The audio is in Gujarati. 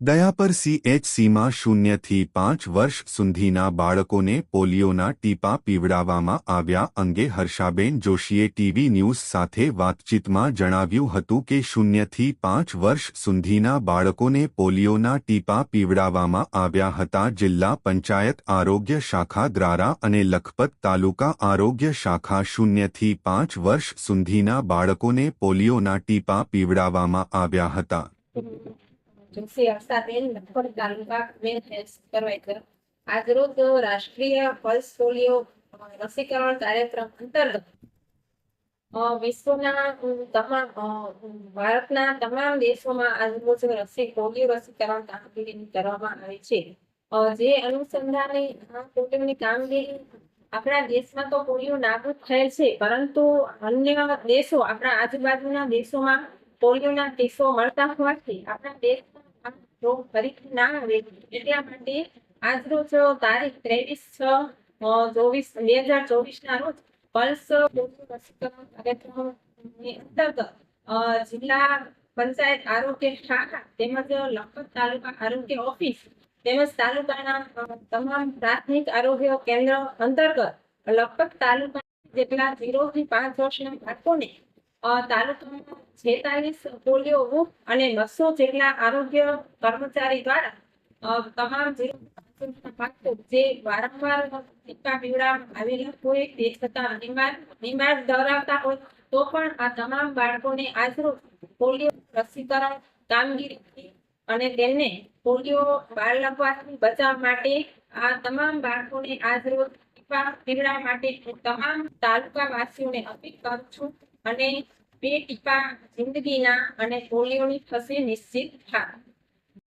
દયાપર સીએચસીમાં શૂન્યથી પાંચ વર્ષ સુધીના બાળકોને પોલિયોના ટીપા પીવડાવવામાં આવ્યા અંગે હર્ષાબેન જોશીએ ટીવી ન્યૂઝ સાથે વાતચીતમાં જણાવ્યું હતું કે શૂન્યથી પાંચ વર્ષ સુધીના બાળકોને પોલિયોના ટીપા પીવડાવવામાં આવ્યા હતા જિલ્લા પંચાયત આરોગ્ય શાખા દ્વારા અને લખપત તાલુકા આરોગ્ય શાખા શૂન્યથી પાંચ વર્ષ સુધીના બાળકોને પોલિયોના ટીપા પીવડાવવામાં આવ્યા હતા. હર્ષાબેન લખપત ભારતના તમામ દેશોમાં આજરોજ રસી, પોલિયો રસીકરણ કામગીરી કરવામાં આવી છે. જે અનુસંધાને કામગીરી આપણા દેશમાં તો પોલિયો નાબૂદ થયેલ છે, પરંતુ અન્ય દેશો, આપણા આજુબાજુના દેશોમાં પોલિયોના કેસો મળતા હોવાથી આપણા દેશમાં આ ફરીથી ના આવે, એટલા માટે આજરોજ તારીખ ત્રેવીસ છ ચોવીસ, બે હજાર ચોવીસ ના રોજ પલ્સ અંતર્ગત જિલ્લા પંચાયત આરોગ્ય શાખા તેમજ લખપત તાલુકા આરોગ્ય ઓફિસ તેમજ તાલુકાના તમામ પ્રાથમિક આરોગ્ય કેન્દ્ર અંતર્ગત લખપત તાલુકા જેટલા ઝીરો થી પાંચ વર્ષના બાળકોને બાળકોને આજરોજ પોલિયો રસીકરણ, કામગીરી અને તેમને પોલિયો બાળ લાગવાથી બચાવ માટે આ તમામ બાળકોને આજરોજ ટીપા પીવડાવવા માટે હું તમામ તાલુકા વાસીઓને અપીલ કરું છું અને બે ટીપા જિંદગીના અને પોલિયોની થશે નિશ્ચિત હા